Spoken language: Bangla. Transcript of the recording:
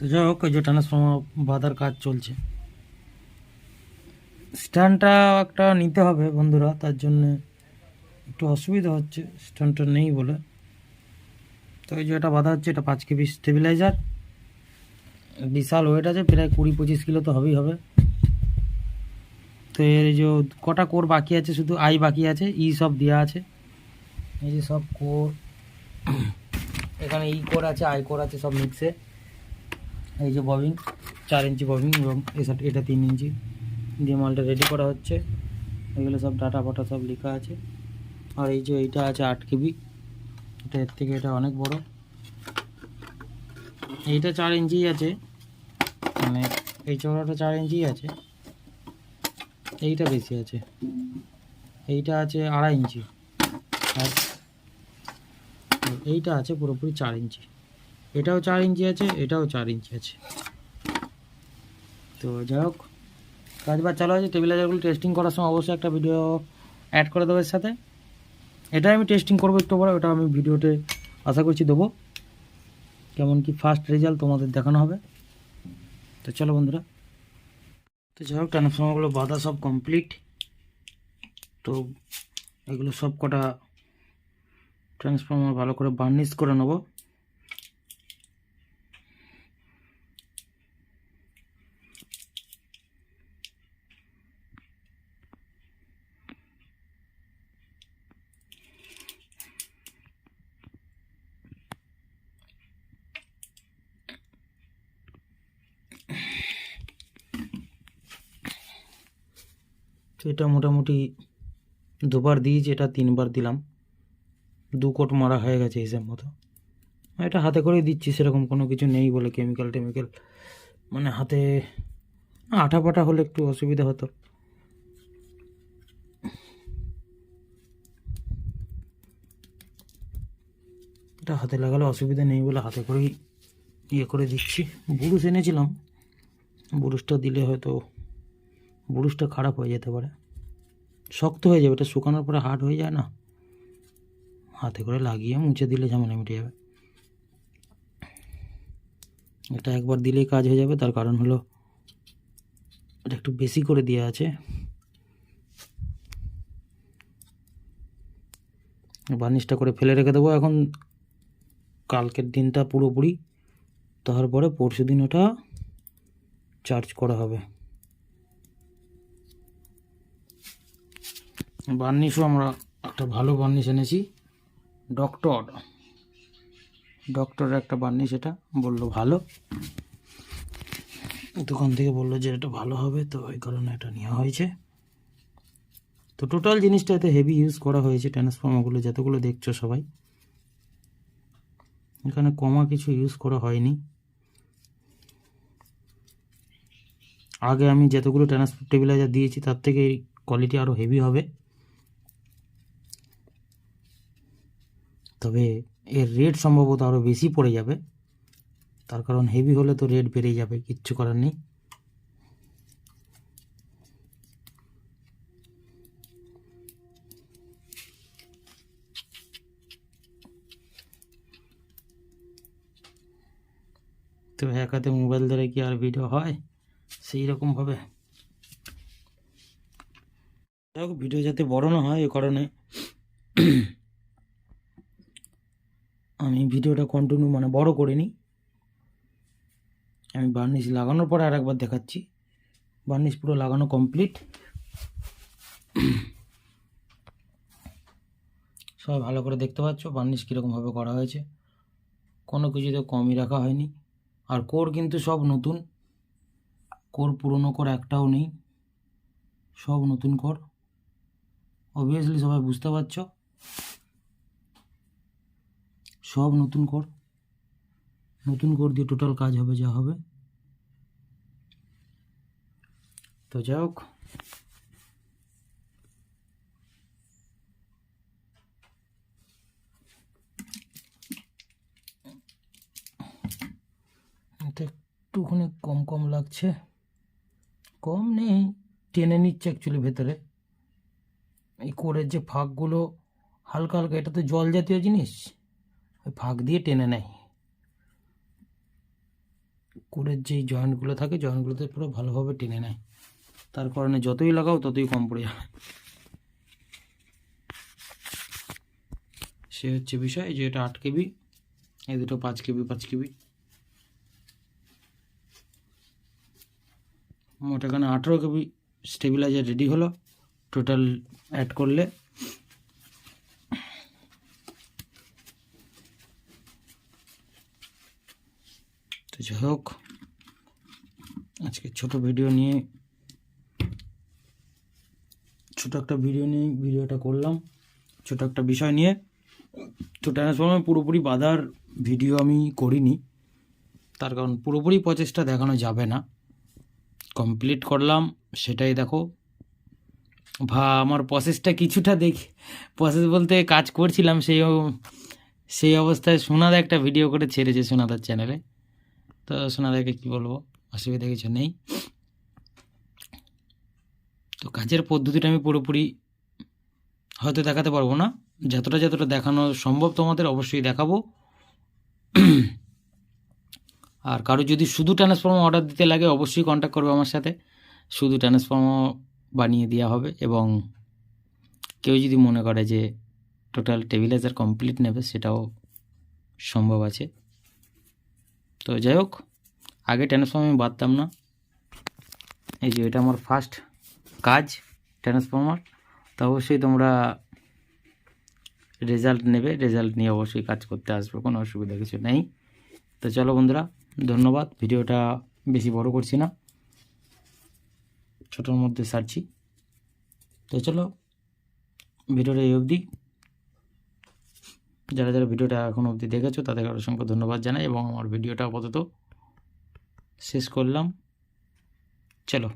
তো যাই হোক যে ট্রান্সফর্মার বাঁধার কাজ চলছে। স্ট্যান্ডটা একটা নিতে হবে বন্ধুরা, তার জন্য একটু অসুবিধা হচ্ছে স্ট্যান্ডটা নেই বলে। তো এই যে এটা বাঁধা হচ্ছে, এটা পাঁচ কেবি স্টেবিলাইজার বিশাল ওয়েট আছে, প্রায় কুড়ি পঁচিশ কিলো তো হবেই হবে। তো এর যে কটা কোর বাকি আছে, শুধু আই বাকি আছে ই সব দেওয়া আছে। এই যে সব কোর এখানে ই কোর আছে আই কোর আছে, সব মিক্সে এই যে ববিং চার ইঞ্চি ববিং এবং এটা তিন ইঞ্চি দিয়ে মালটা রেডি করা হচ্ছে। এগুলো সব ডাটা ফাটা সব লেখা আছে। আর এই যে এইটা আছে আট কেবি। এটা এর থেকে এটা অনেক বড়। এইটা চার ইঞ্চি আছে। মানে এই চওড়াটা চার ইঞ্চি আছে। এইটা বেশি আছে। এইটা আছে আড়াই ইঞ্চি আর এইটা আছে পুরোপুরি চার ইঞ্চি এটাও চার ইঞ্চি আছে, এটাও চার ইঞ্চি আছে। তো যাই হোক, কাজ বাজ চালু আছে টেবিলাইজারগুলো টেস্টিং করার সময় অবশ্যই একটা ভিডিও অ্যাড করে দেবো এর সাথে। এটাই আমি টেস্টিং করব একটু পরে, ওটা আমি ভিডিওতে আশা করছি দেবো। কেমন কি ফার্স্ট রেজাল্ট তোমাদের দেখানো হবে। তো চলো বন্ধুরা। তো যাই হোক ট্রান্সফর্মারগুলো বাঁধা সব কমপ্লিট তো এগুলো সব কটা ট্রান্সফর্মার ভালো করে বার্নিশ করে নেব। তো এটা মোটামুটি দুবার দিয়েছি এটা তিনবার দিলাম। দু কোট মারা হয়ে গেছে হিসেব মতো। এটা হাতে করে দিচ্ছি, সেরকম কোনো কিছু নেই বলে কেমিক্যাল টেমিক্যাল। মানে হাতে আঠা পাটা হলে একটু অসুবিধা হতো। এটা হাতে লাগালে অসুবিধা নেই বলে হাতে করেই ইয়ে করে দিচ্ছি। বুরুশ এনেছিলাম। বুরুশটা দিলে হয়তো বুরুশটা খারাপ হয়ে যেতে পারে। শক্ত হয়ে যাবে, এটা শুকানোর পরে হার্ড হয়ে যায় না? হাতে করে লাগিয়ে মুছে দিলে ঝামেলা মিটে যাবে এটা একবার দিলেই কাজ হয়ে যাবে, তার কারণ হলো এটা একটু বেশি করে দেওয়া আছে। বার্নিশটা করে ফেলে রেখে দেবো এখন। কালকের দিনটা পুরোপুরি, তারপরে পরশু দিন ওটা চার্জ করা হবে। বার্নিশও আমরা একটা ভালো বার্নিশ এনেছি। ডক্টর, ডক্টরের একটা বার্নিশ এটা বলল ভালো। দোকান থেকে বলল যে এটা ভালো হবে, তো ওই কারণে এটা নেওয়া হয়েছে। তো টোটাল জিনিসটা এতে হেভি ইউজ করা হয়েছে ট্রান্সফর্মারগুলো যতগুলো দেখছ সবাই। এখানে কমা কিছু ইউজ করা হয়নি। আগে আমি যতগুলো ট্রান্সপোর্ট টেবিলাইজার দিয়েছি, তার থেকে কোয়ালিটি আরও হেভি হবে। তবে এর রেট সম্ভবত আরও বেশি পড়ে যাবে। তার কারণ হেভি হলে তো রেট বেড়ে যাবে, কিচ্ছু করার নেই। তো এক হাতে মোবাইল ধরে কি আর ভিডিও হয়? সেই রকমভাবে যাই হোক ভিডিও যাতে বড় না হয় এ কারণে আমি ভিডিওটা কন্টিনিউ মানে বড় করিনি। আমি বার্নিশ লাগানোর পরে আর একবার দেখাচ্ছি। বার্নিশ পুরো লাগানো কমপ্লিট সবাই ভালো করে দেখতে পাচ্ছ বার্নিশ কীরকমভাবে করা হয়েছে। কোনো কিছুতে কমই রাখা হয়নি। আর কোর কিন্তু সব নতুন। কোর পুরনো কোর একটাও নেই। সব নতুন কোর। অবভিয়াসলি সবাই বুঝতে পারছ। সব নতুন কর। নতুন কর দিয়ে টোটাল কাজ হবে, যা হবে। তো যাই হোক। একটুখানি কম কম লাগছে। কম নেই, টেনে নিচ্ছে অ্যাকচুয়ালি ভেতরে। এই কোরের যে ফাঁকগুলো, হালকা হালকা এটা তো জল জাতীয় জিনিস? ফাঁক দিয়ে টেনে নেয়। কোরের যেই জয়েন্টগুলো থাকে, জয়েন্টগুলোতে পুরো ভালোভাবে টেনে নেয়। তার কারণে যতই লাগাও, ততই কম পড়ে যাবে। সে হচ্ছে বিষয় যে এটা আট কেবি, এই দুটো পাঁচ কেবি পাঁচ কেবি। মোট এখানে আঠেরো কেবি স্টেবিলাইজার রেডি হলো। টোটাল অ্যাড করলে তো যাই হোক, আজকে ছোট ভিডিও নিয়ে, ছোট একটা ভিডিও নিয়ে ভিডিওটা করলাম। ছোট একটা বিষয় নিয়ে, তো ট্রান্সফর্মার পুরোপুরি বাধার ভিডিও আমি করিনি। তার কারণ পুরোপুরি প্রচেষ্টা দেখানো যাবে না। কমপ্লিট করলাম, সেটাই দেখো। ভা, আমার প্রসেসটা কিছুটা দেখি, প্রসেস বলতে কাজ করছিলাম, সেই সেই অবস্থায় সোনাদা একটা ভিডিও করে ছেড়েছে সোনাদার চ্যানেলে। তো সোনাদাকে কী বলব? অসুবিধা কিছু নেই। তো কাজের পদ্ধতিটা আমি পুরোপুরি হয়তো দেখাতে পারব না। যতটা যতটা দেখানো সম্ভব তোমাদের অবশ্যই দেখাবো। আর কারও যদি শুধু ট্রান্সফর্মার অর্ডার দিতে লাগে, অবশ্যই কন্ট্যাক্ট করবে আমার সাথে। শুধু ট্রান্সফর্মার বানিয়ে দেওয়া হবে এবং কেউ যদি মনে করে যে টোটাল টেবিলাইজার কমপ্লিট নেবে, সেটাও সম্ভব আছে। তো যাই হোক আগে ট্রান্সফর্মার আমি বাদতাম না। এই যে এটা আমার ফার্স্ট কাজ ট্রান্সফর্মার তো অবশ্যই তোমরা রেজাল্ট নেবে রেজাল্ট নিয়ে অবশ্যই কাজ করতে আসবে, কোনো অসুবিধা কিছু নেই। তো চলো বন্ধুরা, ধন্যবাদ। ভিডিওটা বেশি বড় করছি না, ছোটোর মধ্যে সারছি। তো চলো, ভিডিওটা এই অবধি। যারা যারা ভিডিওটা এখন অবধি দেখেছ তাদেরকে অসংখ্য ধন্যবাদ জানাই এবং আমার ভিডিওটা আপাতত শেষ করলাম। চলো।